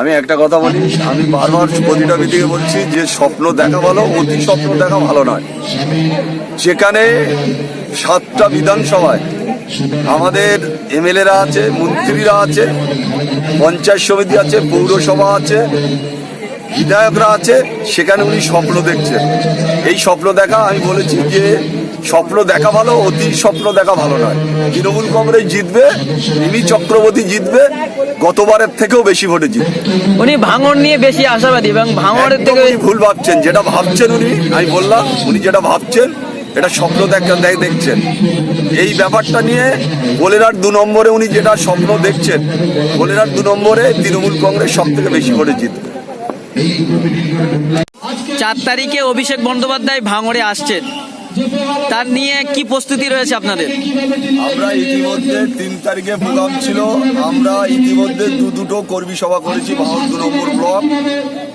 আমি একটা কথা বলি, আমি বারবার প্রতিটা মিটিংয়ে বলছি, যে স্বপ্ন দেখা ভালো, অতি স্বপ্ন দেখা ভালো নয়। সেখানে সাতটা বিধানসভায় আমাদের এমএলএরা আছে, মন্ত্রীরা আছে, পঞ্চায়েত সমিতি আছে, পৌরসভা আছে, বিধায়করা আছে, সেখানে উনি স্বপ্ন দেখছেন। এই স্বপ্ন দেখা আমি বলেছি যে স্বপ্ন দেখা ভালো, অতি স্বপ্ন দেখা ভালো নয়। তৃণমূল কংগ্রেস জিতবে, মিমি চক্রবর্তী জিতবে গতবারের থেকেও বেশি ভোটে জিতবে উনি ভাঙড় নিয়ে বেশি আশাবাদী এবং একদম থেকে উনি ভুল ভাবছেন যেটা ভাবছেন উনি আমি বললাম উনি যেটা ভাবছেন এটা স্বপ্ন দেখ দেখছেন। এই ব্যাপারটা নিয়ে বোলেরার দু নম্বরে উনি যেটা স্বপ্ন দেখছেন বোলেরার দু নম্বরে তৃণমূল কংগ্রেস সব থেকে বেশি ভোটে জিতবে চার তারিখে অভিষেক বন্দ্যোপাধ্যায় ভাঙড়ে আসছেন। তার নিয়ে কি প্রস্তুতি রয়েছে আপনাদের? আমরা ইতিমধ্যে তিন তারিখে প্রোগ্রাম ছিল। আমরা ইতিমধ্যে দু দুটো কর্মী সভা করেছি বাহাত্তর নম্বর ব্লক।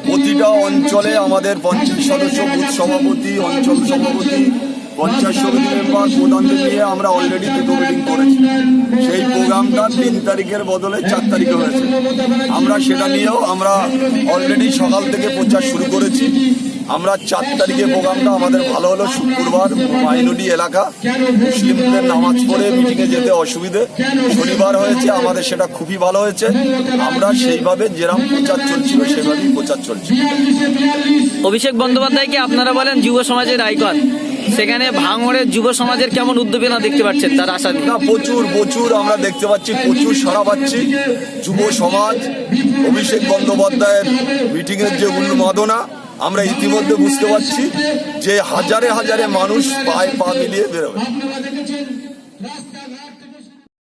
প্রতিটা অঞ্চলে আমাদের পঞ্চাশ সদস্য বুথ সভাপতি, অঞ্চল সভাপতি পঞ্চায়েত সমিতি মেম্বার প্রধানদের নিয়ে আমরা অলরেডি দুটো মিটিং করেছি। সেই প্রোগ্রামটা তিন তারিখের বদলে চার তারিখে হয়েছে। আমরা সেটা নিয়েও আমরা অলরেডি সকাল থেকে প্রচার শুরু করেছি। আমরা চার তারিখে প্রোগ্রামটা আমাদের ভালো হলো। শুক্রবার মাইনরিটি এলাকা, মুসলিমদের নামাজ পড়ে মিটিংয়ে যেতে অসুবিধে। শনিবার হয়েছে, আমাদের সেটা খুবই ভালো হয়েছে। আমরা সেইভাবে যেরকম প্রচার চলছিল, সেভাবেই প্রচার চলছে অভিষেক বন্দ্যোপাধ্যায়কে আপনারা বলেন যুব সমাজের আইকন? সেখানে ভাঙড়ের যুব সমাজের কেমন উদ্যোগেনা দেখতে পাচ্ছেন তার আশা না, প্রচুর প্রচুর আমরা দেখতে পাচ্ছি, প্রচুর সারা পাচ্ছি। যুব সমাজ, অভিষেক বন্দ্যোপাধ্যায়ের মিটিংয়ের যে উন্মাদনা, আমরা ইতিমধ্যে বুঝতে পারছি যে হাজারে হাজারে মানুষ পায়ে পা মিলিয়ে বেরোবে।